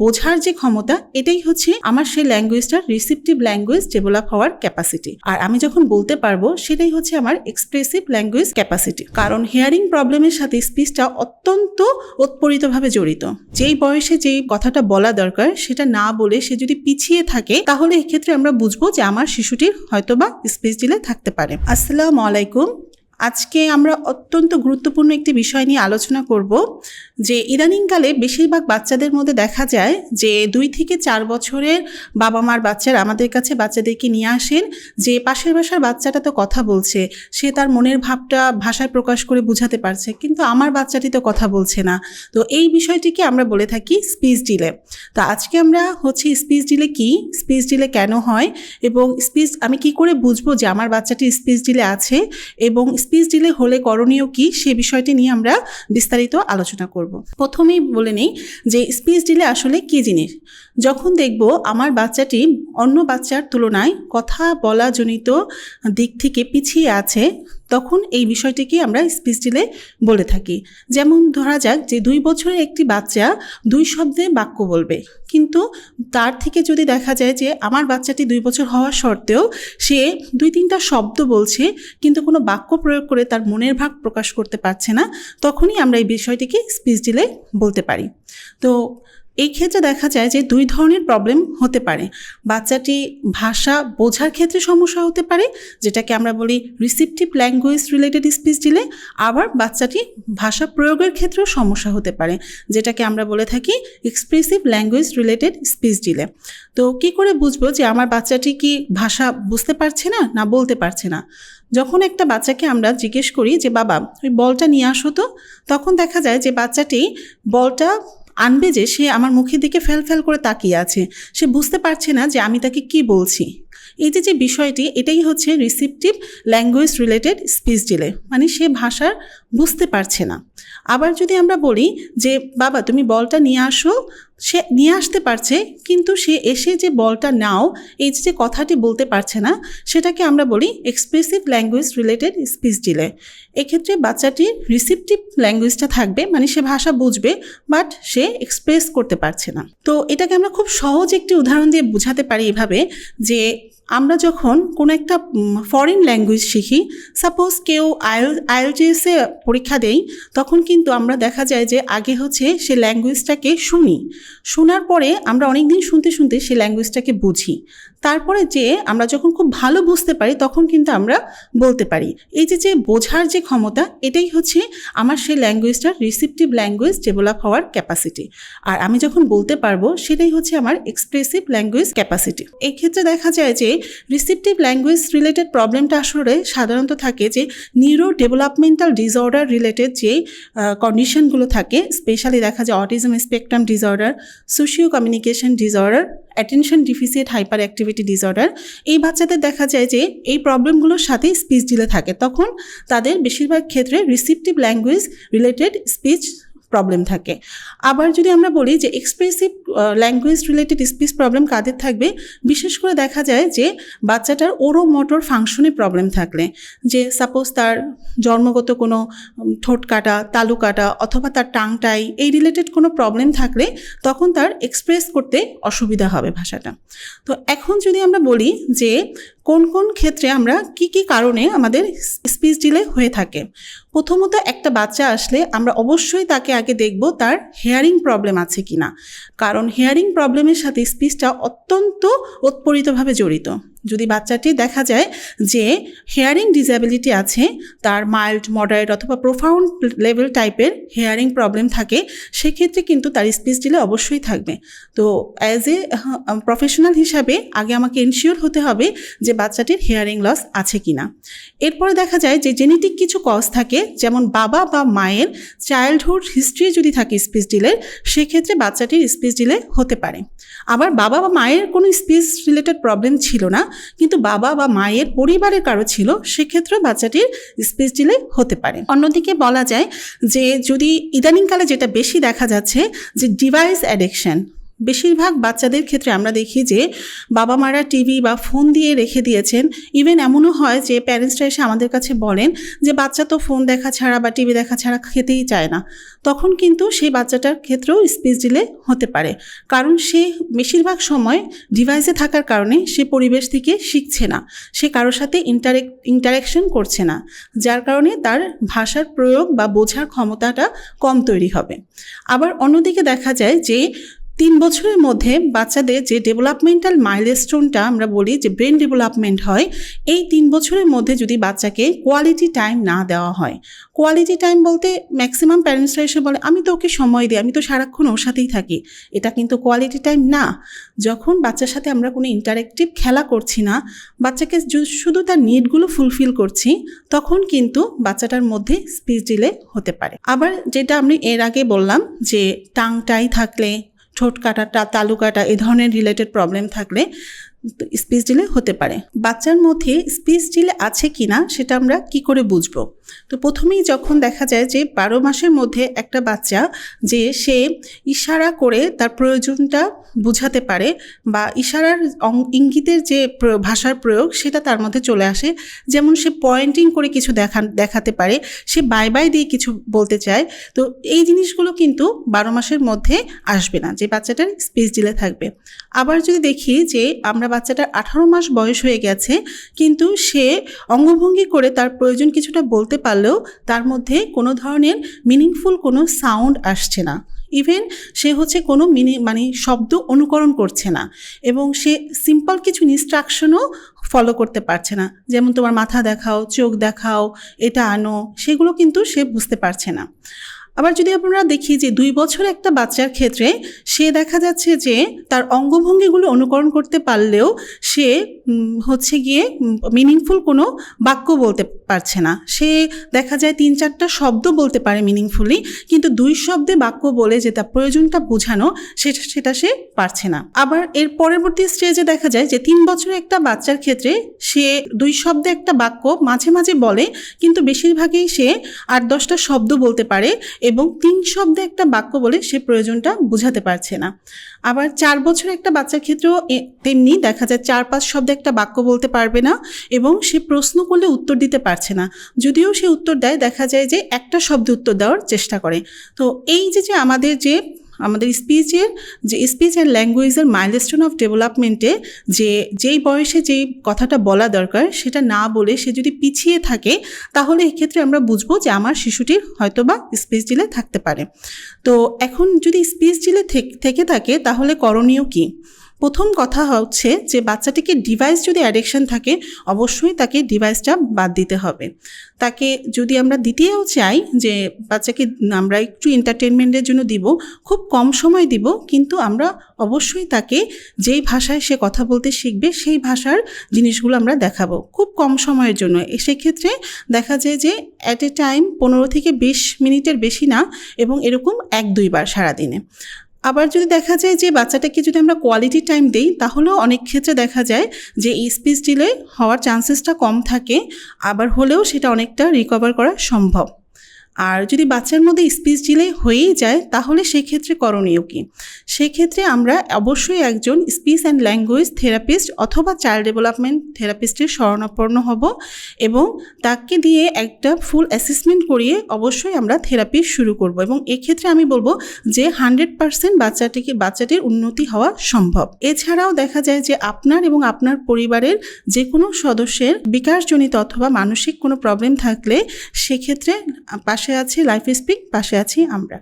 বোঝার যে ক্ষমতা, এটাই হচ্ছে আমার সেই ল্যাঙ্গুয়েজটার রিসিপটিভ ল্যাঙ্গুয়েজ ডেভেলপ হওয়ার ক্যাপাসিটি আর আমি যখন বলতে পারব, সেটাই হচ্ছে আমার এক্সপ্রেসিভ ল্যাঙ্গুয়েজ ক্যাপাসিটি কারণ হিয়ারিং প্রবলেমের সাথে স্পিচটা অত্যন্ত ওতপ্রোতভাবে জড়িত। যেই বয়সে যেই কথাটা বলা দরকার, সেটা না বলে সে যদি পিছিয়ে থাকে, তাহলে এক্ষেত্রে আমরা বুঝব যে আমার শিশুটির হয়তোবা স্পিচ ডিলে থাকতে পারে। আসসালামু আলাইকুম। আজকে আমরা অত্যন্ত গুরুত্বপূর্ণ একটি বিষয় নিয়ে আলোচনা করব যে ইদানিংকালে বেশিরভাগ বাচ্চাদের মধ্যে দেখা যায় যে দুই থেকে চার বছরের বাবা মার বাচ্চারা আমাদের কাছে বাচ্চাদেরকে নিয়ে আসেন যে পাশের বাসার বাচ্চাটা তো কথা বলছে, সে তার মনের ভাবটা, ভাষায় প্রকাশ করে বোঝাতে পারছে, কিন্তু আমার বাচ্চাটি তো কথা বলছে না। তো এই বিষয়টিকে আমরা বলে থাকি স্পিচ ডিলে। তো আজকে আমরা হচ্ছে স্পিচ ডিলে কি, স্পিচ ডিলে কেন হয় এবং স্পিচ আমি কি করে বুঝব যে আমার বাচ্চাটি স্পিচ ডিলে আছে এবং স্পিচ ডিলে হলে করণীয় কি সে বিষয়টি নিয়ে আমরা বিস্তারিত আলোচনা করব। প্রথমেই বলে নিই যে স্পিচ ডিলে আসলে কি জিনিস? যখন দেখব আমার বাচ্চাটি অন্য বাচ্চার তুলনায় কথা বলা জনিত দিক থেকে পিছিয়ে আছে তখন এই বিষয়টিকে আমরা স্পিচ ডিলে বলে থাকি। যেমন ধরা যাক যে দুই বছরের একটি বাচ্চা দুই শব্দে বাক্য বলবে। কিন্তু তার থেকে যদি দেখা যায় যে আমার বাচ্চাটি দুই বছর হওয়া সত্ত্বেও সে দুই তিনটা শব্দ বলছে, কিন্তু কোনো বাক্য প্রয়োগ করে তার মনের ভাগ প্রকাশ করতে পারছে না, তখনই আমরা এই বিষয়টিকে স্পিচ ডিলে বলতে পারি। তো এই ক্ষেত্রে দেখা যায় যে দুই ধরনের প্রবলেম হতে পারে। বাচ্চাটি ভাষা বোঝার ক্ষেত্রে সমস্যা হতে পারে, যেটাকে আমরা বলি রিসিপটিভ ল্যাঙ্গুয়েজ রিলেটেড স্পিচ দিলে আবার বাচ্চাটি ভাষা প্রয়োগের ক্ষেত্রেও সমস্যা হতে পারে, যেটাকে আমরা বলে থাকি এক্সপ্রেসিভ ল্যাঙ্গুয়েজ রিলেটেড স্পিচ দিলে তো কি করে বুঝব যে আমার বাচ্চাটি কি ভাষা বুঝতে পারছে না না বলতে পারছে না? যখন একটা বাচ্চাকে আমরা জিজ্ঞেস করি যে, বাবা, ওই বলটা নিয়ে আসো তো। তখন দেখা যায় যে বাচ্চাটি বলটা আনবে যে সে আমার মুখের দিকে ফেল করে তাকিয়ে আছে। সে বুঝতে পারছে না যে আমি তাকে কি বলছি। এই যে যে বিষয়টি, এটাই হচ্ছে receptive language related speech delay মানে সে ভাষা বুঝতে পারছে না। আবার যদি আমরা বলি যে, বাবা, তুমি বলটা নিয়ে আসো। সে নিয়ে আসতে পারছে, কিন্তু সে এসে যে বলটা নাও, এই যে কথাটি বলতে পারছে না, সেটাকে আমরা বলি expressive language related speech delay এক্ষেত্রে বাচ্চাটির রিসিপটিভ ল্যাঙ্গুয়েজটা থাকবে মানে সে ভাষা বুঝবে বাট সে এক্সপ্রেস করতে পারছে না। তো এটাকে আমরা খুব সহজ একটি উদাহরণ দিয়ে বোঝাতে পারি এভাবে যে, আমরা যখন কোনো একটা ফরেন ল্যাঙ্গুয়েজ শিখি সাপোজ কেউ আইএল, আইএলটিএসে পরীক্ষা দেই, তখন কিন্তু আমরা দেখা যায় যে আগে হচ্ছে সে ল্যাঙ্গুয়েজটাকে শুনি। শোনার পরে আমরা অনেক দিন শুনতে শুনতে সে ল্যাঙ্গুয়েজটাকে বুঝি। তারপরে যে আমরা যখন খুব ভালো বুঝতে পারি, তখন কিন্তু আমরা বলতে পারি। এই যে যে বোঝার যে ক্ষমতা, এটাই হচ্ছে আমার সেই ল্যাঙ্গুয়েজটার রিসিপটিভ ল্যাঙ্গুয়েজ ডেভেলপ হওয়ার ক্যাপাসিটি আর আমি যখন বলতে পারব, সেটাই হচ্ছে আমার এক্সপ্রেসিভ ল্যাঙ্গুয়েজ ক্যাপাসিটি এই ক্ষেত্রে দেখা যায় যে রিসিপটিভ ল্যাঙ্গুয়েজ রিলেটেড প্রবলেমটা আসলে সাধারণত থাকে যে নিউরো ডেভেলপমেন্টাল ডিসঅর্ডার রিলেটেড যে কন্ডিশনগুলো থাকে স্পেশালি দেখা যায় autism spectrum disorder socio communication disorder attention deficit hyper activity disorder এই বাচ্চাদের দেখা যায় যে এই প্রবলেমগুলোর সাথে স্পিচ ডিলে থাকে। তখন তাদের বেশিরভাগ ক্ষেত্রে receptive language related speech problem থাকে। আবার যদি আমরা বলি যে expressive language related speech problem কাদের থাকবে, বিশেষ করে দেখা যায় যে বাচ্চাটার ওরো মোটর ফাংশনে প্রবলেম থাকলে। যে সাপোজ তার জন্মগত কোনো ঠোঁট কাটা, তালু কাটা অথবা তার টাংটাই এই রিলেটেড কোনো প্রবলেম থাকলে তখন তার এক্সপ্রেস করতে অসুবিধা হবে ভাষাটা। তো এখন যদি আমরা বলি যে কোন কোন ক্ষেত্রে আমরা কি কি কারণে আমাদের স্পিচ ডিলে হয়ে থাকে। প্রথমত একটা বাচ্চা আসলে আমরা অবশ্যই তাকে আগে দেখব তার হেয়ারিং প্রবলেম আছে কিনা। কারণ হেয়ারিং প্রবলেমের সাথে স্পিচটা অত্যন্ত ওতপ্রোতভাবে জড়িত। যদি বাচ্চাটি দেখা যায় যে হেয়ারিং ডিসএবিলিটি আছে, তার মাইল্ড মডারেট অথবা প্রোফাউন্ড লেভেল টাইপের হেয়ারিং প্রবলেম থাকে, সেক্ষেত্রে কিন্তু তার স্পিচ ডিলে অবশ্যই থাকবে। তো অ্যাজ এ প্রফেশনাল হিসাবে আগে আমাকে ইনশিওর হতে হবে যে বাচ্চাটির হেয়ারিং লস আছে কি না এরপরে দেখা যায় যে জেনেটিক কিছু কজ থাকে, যেমন বাবা বা মায়ের চাইল্ডহুড হিস্ট্রি যদি থাকে স্পিচ ডিলের সেক্ষেত্রে বাচ্চাটির স্পিচ ডিলে হতে পারে। আবার বাবা বা মায়ের কোনো স্পিচ রিলেটেড প্রবলেম ছিল না কিন্তু বাবা বা মায়ের পরিবারের কারও ছিল সেক্ষেত্রে বাচ্চাটির স্পেস ডিলে হতে পারে। অন্যদিকে বলা যায় যে, যদি ইদানিংকালে যেটা বেশি দেখা যাচ্ছে যে, ডিভাইস অ্যাডিকশন বেশিরভাগ বাচ্চাদের ক্ষেত্রে আমরা দেখি যে বাবা মারা টিভি বা ফোন দিয়ে রেখে দিয়েছেন। ইভেন এমনও হয় যে প্যারেন্টসরা এসে আমাদের কাছে বলেন যে বাচ্চা তো ফোন দেখা ছাড়া বা টিভি দেখা ছাড়া খেতেই চায় না। তখন কিন্তু সেই বাচ্চাটার ক্ষেত্রেও স্পিচ ডিলে হতে পারে। কারণ সে বেশিরভাগ সময় ডিভাইসে থাকার কারণে সে পরিবেশ থেকে শিখছে না। সে কারোর সাথে ইন্টারেক ইন্টারাকশন করছে না। যার কারণে তার ভাষার প্রয়োগ বা বোঝার ক্ষমতাটা কম তৈরি হবে। আবার অন্যদিকে দেখা যায় যে তিন বছরের মধ্যে বাচ্চাদের যে ডেভেলপমেন্টাল মাইলস্টোনটা আমরা বলি, যে ব্রেন ডেভেলপমেন্ট হয়, এই তিন বছরের মধ্যে যদি বাচ্চাকে কোয়ালিটি টাইম না দেওয়া হয় কোয়ালিটি টাইম বলতে ম্যাক্সিমাম প্যারেন্টসরা এসে বলে, আমি তো ওকে সময় দিই, আমি তো সারাক্ষণ ওর সাথেই থাকি। এটা কিন্তু কোয়ালিটি টাইম না। যখন বাচ্চার সাথে আমরা কোনো ইন্টারেক্টিভ খেলা করছি না, বাচ্চাকে শুধু তার নিডগুলো ফুলফিল করছি, তখন কিন্তু বাচ্চাটার মধ্যে স্পিচ ডিলে হতে পারে। আবার যেটা আমি এর আগে বললাম, যে টাংটাই থাকলে ঠোঁট কাটাটা, তালু কাটা এ ধরনের রিলেটেড প্রবলেম থাকলে স্পিচ ডিলে হতে পারে। বাচ্চার মধ্যে স্পিচ ডিলে আছে কি না সেটা আমরা কি করে বুঝব? তো প্রথমেই যখন দেখা যায় যে বারো মাসের মধ্যে একটা বাচ্চা যে সে ইশারা করে তার প্রয়োজনটা বুঝাতে পারে বা ইশারার ইঙ্গিতের যে ভাষার প্রয়োগ সেটা তার মধ্যে চলে আসে। যেমন সে পয়েন্টিং করে কিছু দেখা, দেখাতে পারে, সে বাই বাই দিয়ে কিছু বলতে চায়। তো এই জিনিসগুলো কিন্তু বারো মাসের মধ্যে আসবে না, যে বাচ্চাটার স্পিচ ডিলে থাকবে। আবার যদি দেখি যে আমরা বাচ্চাটার আঠারো মাস বয়স হয়ে গেছে, কিন্তু সে অঙ্গভঙ্গি করে তার প্রয়োজন কিছুটা বলতে পারলেও তার মধ্যে কোনো ধরনের মিনিংফুল কোনো সাউন্ড আসছে না। ইভেন সে হচ্ছে কোনো মিনি মানে শব্দ অনুকরণ করছে না এবং সে সিম্পল কিছু ইনস্ট্রাকশনও ফলো করতে পারছে না। যেমন তোমার মাথা দেখাও, চোখ দেখাও, এটা আনো, সেগুলো কিন্তু সে বুঝতে পারছে না। আবার যদি আমরা দেখি যে দুই বছর একটা বাচ্চার ক্ষেত্রে সে দেখা যাচ্ছে যে তার অঙ্গভঙ্গিগুলো অনুকরণ করতে পারলেও সে হচ্ছে গিয়ে মিনিংফুল কোনো বাক্য বলতে পারছে না। সে দেখা যায় তিন চারটা শব্দ বলতে পারে মিনিংফুলি কিন্তু দুই শব্দে বাক্য বলে যে তার প্রয়োজনটা বোঝানো, সেটা সেটা সে পারছে না। আবার এর পরবর্তী স্টেজে দেখা যায় যে তিন বছরের একটা বাচ্চার ক্ষেত্রে সে দুই শব্দে একটা বাক্য মাঝে মাঝে বলে, কিন্তু বেশিরভাগই সে আট, দশটা শব্দ বলতে পারে এবং তিন শব্দে একটা বাক্য বলে সে প্রয়োজনটা বোঝাতে পারছে না। আবার চার বছর একটা বাচ্চার ক্ষেত্রেও তেমনি দেখা যায় চার, পাঁচ শব্দে একটা বাক্য বলতে পারবে না এবং সে প্রশ্ন করলে উত্তর দিতে পারছে না। যদিও সে উত্তর দেয়, দেখা যায় যে একটা শব্দে উত্তর দেওয়ার চেষ্টা করে। তো এই যে যে আমাদের যে আমাদের স্পিচের যে স্পিচ অ্যান্ড ল্যাঙ্গুয়েজের মাইলস্টোন অফ ডেভেলপমেন্টে যে, যেই বয়সে যেই কথাটা বলা দরকার সেটা না বলে সে যদি পিছিয়ে থাকে, তাহলে এক্ষেত্রে আমরা বুঝব যে আমার শিশুটির হয়তো বা স্পিচ ডিলে থাকতে পারে। তো এখন যদি স্পিচ ডিলে থেক- থেকে থাকে, তাহলে করণীয় কী? প্রথম কথা হচ্ছে যে বাচ্চাটিকে ডিভাইস যদি অ্যাডিকশন থাকে, অবশ্যই তাকে ডিভাইসটা বাদ দিতে হবে। তাকে যদি আমরা দিতেও চাই যে বাচ্চাকে আমরা একটু এন্টারটেনমেন্টের জন্য দিব, খুব কম সময় দিব, কিন্তু আমরা অবশ্যই তাকে যেই ভাষায় সে কথা বলতে শিখবে, সেই ভাষার জিনিসগুলো আমরা দেখাবো খুব কম সময়ের জন্য। সেক্ষেত্রে দেখা যায় যে অ্যাট এ টাইম পনেরো থেকে বিশ মিনিটের বেশি না, এবং এরকম এক দুইবার সারাদিনে। আবার যদি দেখা যায় যে বাচ্চাটাকে যদি আমরা কোয়ালিটি টাইম দিই, তাহলেও অনেক ক্ষেত্রে দেখা যায় যে স্পিচ ডিলে হওয়ার চান্সেসটা কম থাকে, আবার হলেও সেটা অনেকটা রিকভার করা সম্ভব। আর যদি বাচ্চার মধ্যে স্পিচ ডিলে হয়েই যায়, তাহলে সেক্ষেত্রে করণীয় কী? সেক্ষেত্রে আমরা অবশ্যই একজন স্পিচ অ্যান্ড ল্যাঙ্গুয়েজ থেরাপিস্ট অথবা চাইল্ড ডেভেলপমেন্ট থেরাপিস্টের শরণাপন্ন হব এবং তাকে দিয়ে একটা ফুল অ্যাসেসমেন্ট করিয়ে অবশ্যই আমরা থেরাপি শুরু করব এবং এক্ষেত্রে আমি বলব যে হান্ড্রেড পার্সেন্ট বাচ্চাটিকে, বাচ্চাটির উন্নতি হওয়া সম্ভব। এছাড়াও দেখা যায় যে আপনার এবং আপনার পরিবারের যে কোনো সদস্যের বিকাশজনিত অথবা মানসিক কোনো প্রবলেম থাকলে সেক্ষেত্রে পাশে আছি লাইফ স্পিক পাশে আছি আমরা।